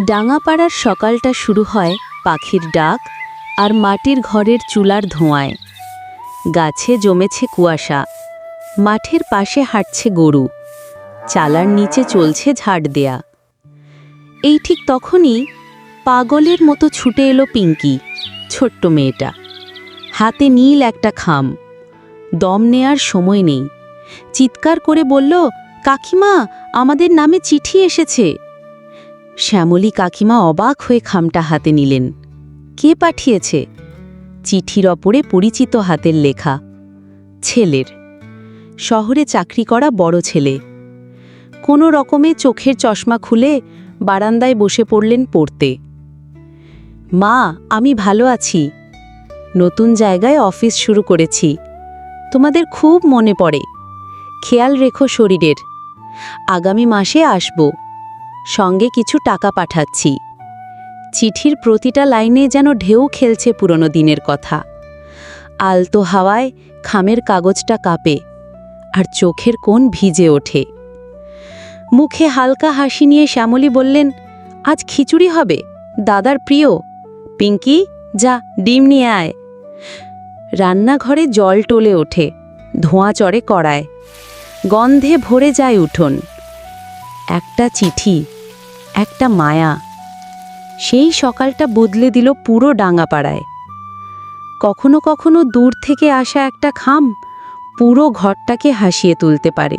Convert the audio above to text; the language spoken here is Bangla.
ডাঙাপাড়ার সকালটা শুরু হয় পাখির ডাক আর মাটির ঘরের চুলার ধোঁয়ায়। গাছে জমেছে কুয়াশা, মাঠের পাশে হাঁটছে গরু, চালার নিচে চলছে ঝাড় দেয়া। এই ঠিক তখনই পাগলের মতো ছুটে এলো পিঙ্কি, ছোট্ট মেয়েটা। হাতে নীল একটা খাম, দম নেয়ার সময় নেই। চিৎকার করে বলল, কাকিমা, আমাদের নামে চিঠি এসেছে। শ্যামলী কাকিমা অবাক হয়ে খামটা হাতে নিলেন। কে পাঠিয়েছে? চিঠির অপরে পরিচিত হাতের লেখা, ছেলের। শহরে চাকরি করা বড় ছেলে। কোনো রকমে চোখের চশমা খুলে বারান্দায় বসে পড়লেন পড়তে। মা, আমি ভালো আছি। নতুন জায়গায় অফিস শুরু করেছি। তোমাদের খুব মনে পড়ে। খেয়াল রেখো শরীরের। আগামী মাসে আসব। সঙ্গে কিছু টাকা পাঠাচ্ছি। চিঠির প্রতিটা লাইনে যেন ঢেউ খেলছে পুরনো দিনের কথা। আলতো হাওয়ায় খামের কাগজটা কাঁপে আর চোখের কোণ ভিজে ওঠে। মুখে হালকা হাসি নিয়ে শ্যামলী বললেন, আজ খিচুড়ি হবে, দাদার প্রিয়। পিঙ্কি, যা, ডিম নিয়ে আয়। রান্নাঘরে জল টলে ওঠে, ধোঁয়া চড়ে কড়ায়। গন্ধে ভরে যায় উঠোন। একটা চিঠি একটা মায়া। সেই সকালটা বদলে দিল পুরো ডাঙ্গাপাড়ায়। কখনো কখনো দূর থেকে আসা একটা খাম পুরো ঘরটাকে হাসিয়ে তুলতে পারে।